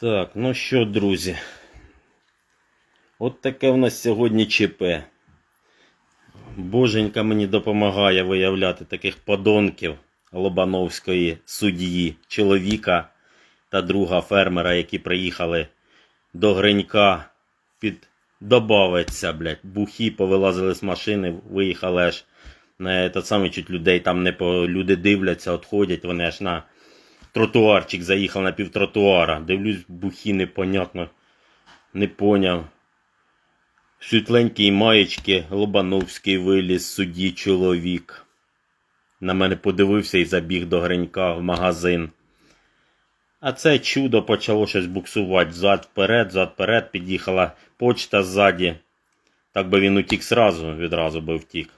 Так, ну що, друзі. От таке в нас сьогодні ЧП. Боженька мені допомагає виявляти таких подонків Лобановської судді, чоловіка та друга фермера, які приїхали до Гринька під добавиться, блядь. Бухі повилазили з машини, виїхали аж этот самий чуть людей там не по люди дивляться, отходять, вони аж на тротуарчик заїхав на півтротуара. Дивлюсь, бухі непонятно, не поняв. Світленький маєчки, Лобановський виліз, судді чоловік. На мене подивився і забіг до Гринька в магазин. А це чудо почало щось буксувати зад вперед, зад вперед, під'їхала почта ззаді. Так би він утік сразу, відразу би втік.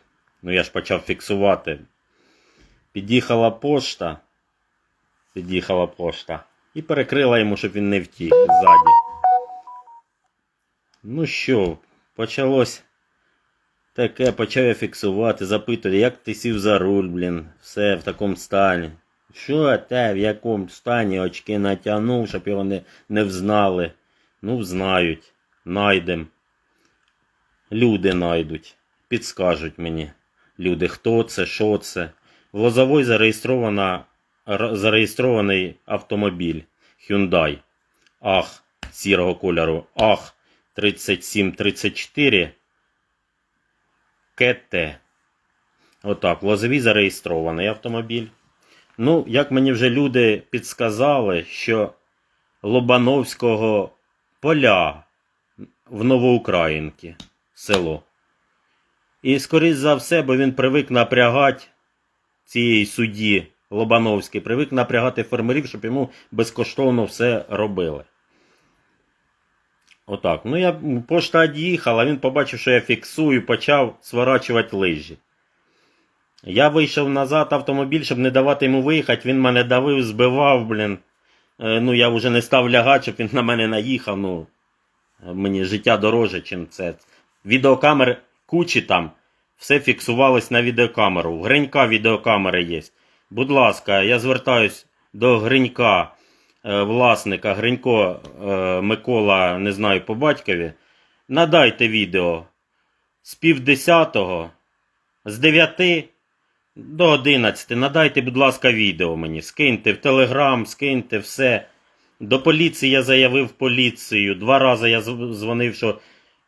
Ну я ж почав фіксувати. Під'їхала пошта. Під'їхала пошта. І перекрила йому, щоб він не втік ззаді. Ну що, почалось таке, почав я фіксувати, запитую, як ти сів за руль, блін, все в такому стані. Що те, в якому стані очки натягнув, щоб його не, не взнали. Ну, знають, найдем. Люди найдуть, підскажуть мені. Люди, хто це, що це. В Лозовой зареєстрована, зареєстрований автомобіль Hyundai. Ах, сірого кольору. Ах, 3734 КТ. Отак, в Лозовій зареєстрований автомобіль. Ну, як мені вже люди підсказали, що Лобановського поля в Новоукраїнки, село. І, скоріш за все, бо він привик напрягати цієї судді Лобановський, привик напрягати фермерів, щоб йому безкоштовно все робили. Отак. Ну, я пошта од'їхала, він побачив, що я фіксую, почав сворачувати лижі. Я вийшов назад автомобіль, щоб не давати йому виїхати. Він мене давив, збивав, блін. Е, Ну, я вже не став лягати, щоб він на мене наїхав. Ну, мені життя дороже, чим це. Відеокамер кучі там. Все фіксувалось на відеокамеру. У Гринька відеокамери є. Будь ласка, я звертаюсь до Гринька, е, власника Гринько е, Микола, не знаю, по батькові. Надайте відео з півдесятого, з 9 до 11. Надайте, будь ласка, відео мені. Скиньте в Телеграм, скиньте все. До поліції я заявив поліцію. Два рази я дзвонив, що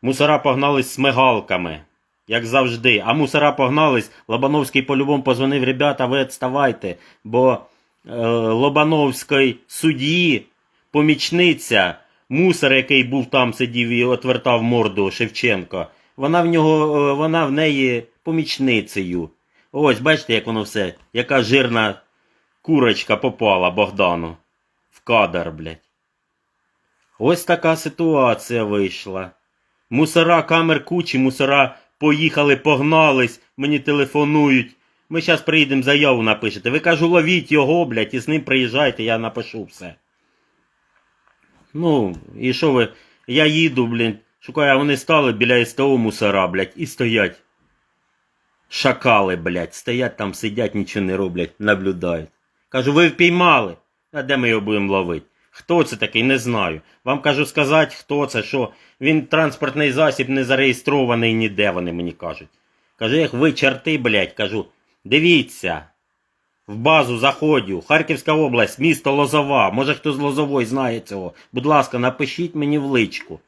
мусора погнались з мигалками. Як завжди. А мусора погнались. Лобановський по-любому позвонив, ребята, ви відставайте, бо е, Лобановської судді, помічниця, мусор, який був там, сидів і отвертав морду Шевченко, вона в нього, е, вона в неї помічницею. Ось, бачите, як воно все. Яка жирна курочка попала Богдану в кадр, блядь. Ось така ситуація вийшла. Мусора камер кучі, мусора поїхали, погнались, мені телефонують. Ми зараз приїдемо заяву напишете. Ви кажу, ловіть його, блядь, і з ним приїжджайте, я напишу все. Ну, і що ви? Я їду, блін, шукаю, а вони стали біля СТО мусора, блядь, і стоять. Шакали, блядь, стоять там, сидять, нічого не роблять, наблюдають. Кажу, ви впіймали. А де ми його будемо ловити? Хто це такий, не знаю. Вам кажу сказати, хто це, що. Він транспортний засіб не зареєстрований ніде, вони мені кажуть. Кажу, як ви чорти, блядь, кажу, дивіться. В базу заходю, Харківська область, місто Лозова. Може хто з Лозової знає цього. Будь ласка, напишіть мені в личку.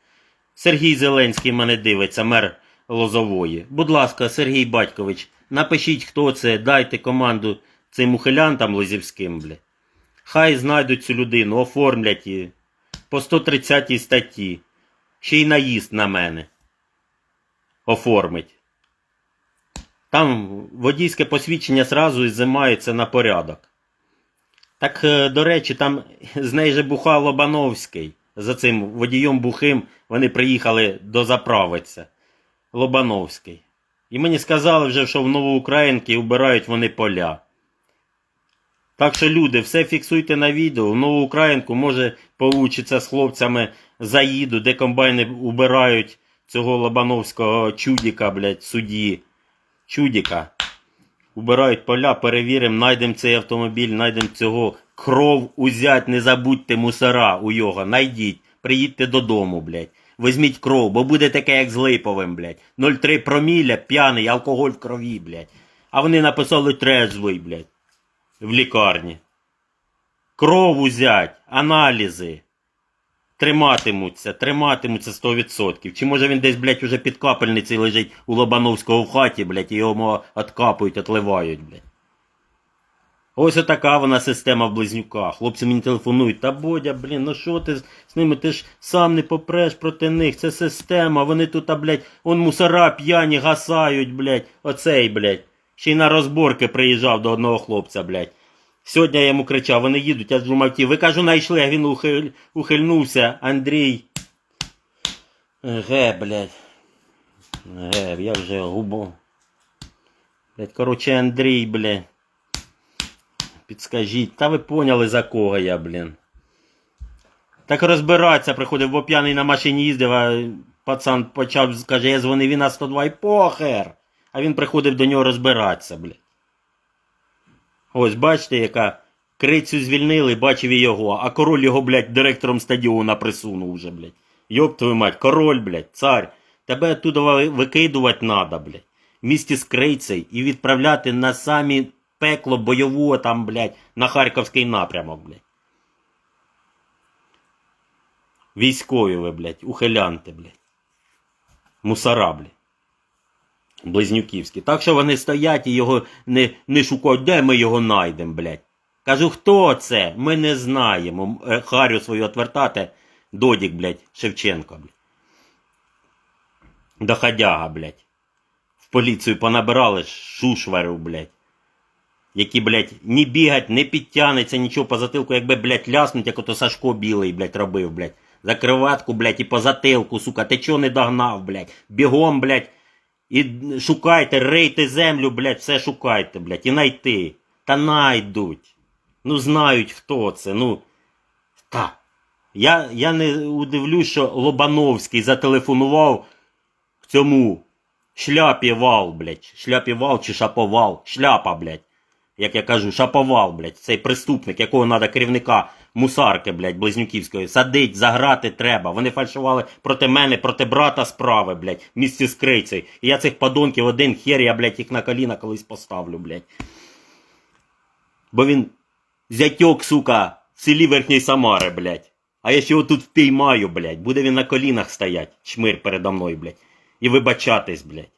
Сергій Зеленський мене дивиться, мер Лозової. Будь ласка, Сергій Батькович, напишіть, хто це, дайте команду цим ухилянтам лозівським, бля. Хай знайдуть цю людину, оформлять її по 130 статті. Ще й наїзд на мене. Оформить. Там водійське посвідчення зразу зимається на порядок. Так, е, до речі, там з неї же буха Лобановський. За цим водієм бухим вони приїхали дозаправитися. Лобановський. І мені сказали вже, що в Новоукраїнки вбирають вони поля. Так що, люди, все фіксуйте на відео. В Новоукраїнку, може, получиться з хлопцями заїду, де комбайни убирають цього Лобановського чудіка, блядь, судді. Чудіка. Убирають поля, перевіримо, знайдемо цей автомобіль, знайдемо цього Кров узять, не забудьте мусора у його, найдіть, приїдьте додому, блядь. Візьміть кров, бо буде таке, як з Липовим, блядь. 0,3 проміля, п'яний, алкоголь в крові, блядь. А вони написали трезвий, блядь. В лікарні. Кров узять, аналізи. Триматимуться, триматимуться 100%. Чи може він десь, блядь, уже під капельницею лежить у Лобановського в хаті, блядь, і його откапують, отливають, блядь. Ось отака вона система в близнюках. Хлопці мені телефонують, та Бодя, блін, ну що ти з ними? Ти ж сам не попреш проти них. Це система. Вони тут, а, блядь, он мусора п'яні гасають, блядь. Оцей, блядь. Ще й на розборки приїжджав до одного хлопця, блядь. Сьогодні я йому кричав, вони їдуть, я ж думав. Ви кажу, знайшли, а він ухиль... ухильнувся. Андрій. Ге, блядь. Ге, я вже губу. Блядь, короче, Андрій, блядь. Підскажіть, та ви поняли за кого я, блін. Так розбиратися приходив, бо п'яний на машині їздив, а пацан почав, каже, я дзвонив він на 102 і похер. А він приходив до нього розбиратися, блядь. Ось бачите, яка крицю звільнили, бачив і його, а король його, блядь, директором стадіона присунув вже, блядь. Йоп твою мать, король, блядь, цар. Тебе оттуда ви- викидувати надо, блядь. В місті з крицею і відправляти на самі пекло бойового там, блядь, на Харківський напрямок, блядь. Військові ви, блядь, ухилянти, блядь. Мусора, блядь. Близнюківські. Так що вони стоять і його не, не шукають, де ми його знайдемо, блядь. Кажу, хто це? Ми не знаємо. Е, Харю свою отвертати. Додік, блядь, Шевченко, блядь. Доходяга, блядь. В поліцію понабирали шушварів, блядь. Які, блядь, не бігать, не підтягнеться, нічого по затилку, якби, блядь, ляснуть, як ото Сашко білий, блядь, робив, блядь. За криватку, блядь, і по затилку, сука, ти чого не догнав, блядь? Бігом, блядь, і шукайте, рейте землю, блядь, все шукайте, блядь, і найти. Та найдуть. Ну, знають, хто це, ну. Та. Я, я не удивлюсь, що Лобановський зателефонував цьому шляпі вал, блядь. Шляпі вал чи шаповал. Шляпа, блядь. Як я кажу, шаповал, блядь. Цей преступник, якого треба керівника мусарки, блядь, Близнюківської. Садить, заграти треба. Вони фальшували проти мене, проти брата справи, блядь, в місті з крицею. І я цих подонків один хер, я, блядь, їх на коліна колись поставлю, блядь. Бо він зятьок, сука, в селі Верхньої Самари, блядь. А я ще його тут впіймаю, блядь. Буде він на колінах стоять, чмир передо мною, блядь. І вибачатись, блядь.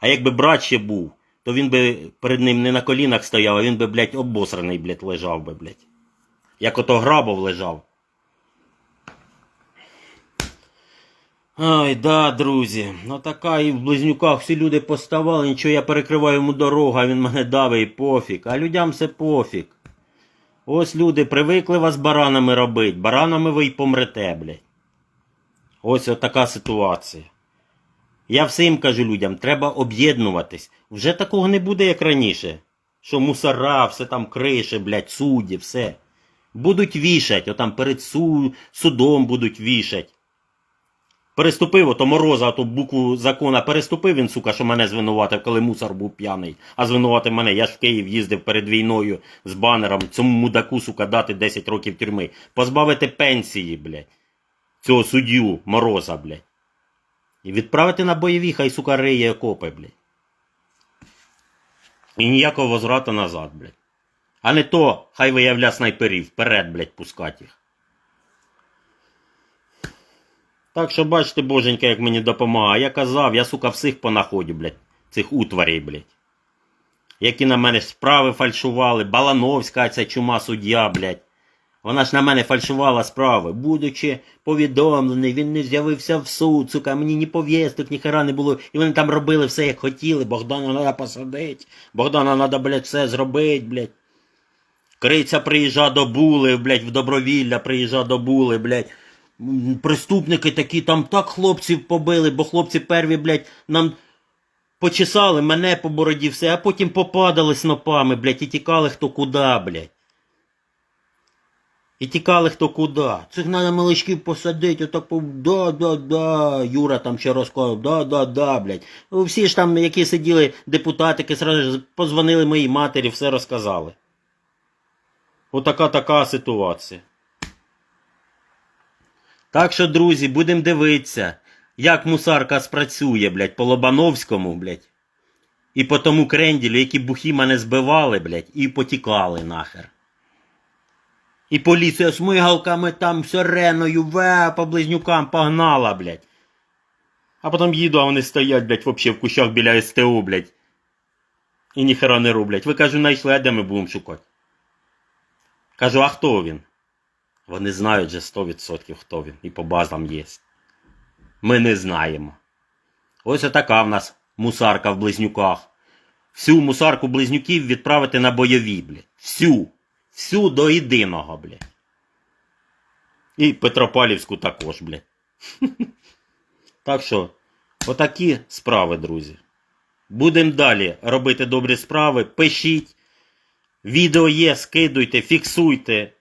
А якби брат ще був, то він би перед ним не на колінах стояв, а він би, блядь, обосраний, блядь, лежав би, блядь. Як ото грабов лежав. Ай, да, друзі. Ну така і в близнюках всі люди поставали, нічого я перекриваю йому дорогу, а він мене давить і пофіг. А людям все пофіг. Ось люди привикли вас баранами робити. Баранами ви й помрете, блядь. Ось така ситуація. Я всім кажу людям, треба об'єднуватись. Вже такого не буде, як раніше. Що мусора, все там криші, блядь, судді, все. Будуть вішать, отам перед су... судом будуть вішать. Переступив ото мороза, ото букву закона переступив він, сука, що мене звинуватив, коли мусор був п'яний. А звинуватив мене. Я ж в Київ їздив перед війною з банером. Цьому мудаку, сука, дати 10 років тюрми. Позбавити пенсії, блядь. Цього суддю мороза, блядь. І відправити на бойові, хай сука риє окопи, блядь. І ніякого возврату назад, блядь. А не то, хай виявля снайперів, вперед, блядь, пускать їх. Так що бачите, боженька, як мені допомагає. Я казав, я, сука, всіх понаходю, блядь, цих утварей, блядь. Які на мене справи фальшували, Балановська, ця чума суддя, блядь. Вона ж на мене фальшувала справи. Будучи повідомлений, він не з'явився в суд, сука, мені ні пов'язок, ні хера не було. І вони там робили все, як хотіли. Богдана треба посадити. Богдана треба, блядь, все зробити, блядь. Криця приїжджа до були, блядь, в добровілля приїжджа до були, блядь. Преступники такі там так хлопців побили, бо хлопці перві, блядь, нам почесали мене по бороді все, а потім попадали снопами, блядь, і тікали хто куди, блядь. І тікали хто куди. Цих треба маличків посадити, отак по да, да, да. Юра там ще розказав, да, да, да, блядь. Ну, Всі ж там, які сиділи депутатики, сразу позвонили моїй матері, все розказали. Отака така ситуація. Так що, друзі, будемо дивитися, як мусарка спрацює, блядь, по Лобановському, блядь. І по тому кренділю, які бухі мене збивали, блядь, і потікали нахер. І поліція шмигалками там сиреною, ве, по близнюкам погнала, блядь. А потім їду, а вони стоять, блядь, вообще в кущах біля СТО, блядь. І ніхера не роблять. Ви кажу, знайшли, а де ми будемо шукати? Кажу, а хто він? Вони знають же 100% хто він. І по базам є. Ми не знаємо. Ось така в нас мусарка в близнюках. Всю мусарку близнюків відправити на бойові, блядь. Всю. Всю до єдиного, блядь. І Петропавлівську також, блядь. Так що, отакі справи, друзі. Будемо далі робити добрі справи. Пишіть. Відео є, скидуйте, фіксуйте.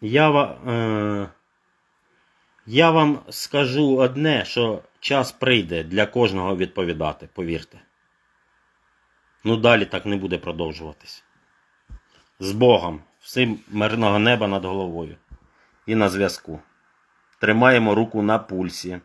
Я, е, я вам скажу одне, що час прийде для кожного відповідати, повірте. Ну далі так не буде продовжуватись. З Богом, всім мирного неба над головою. І на зв'язку. Тримаємо руку на пульсі.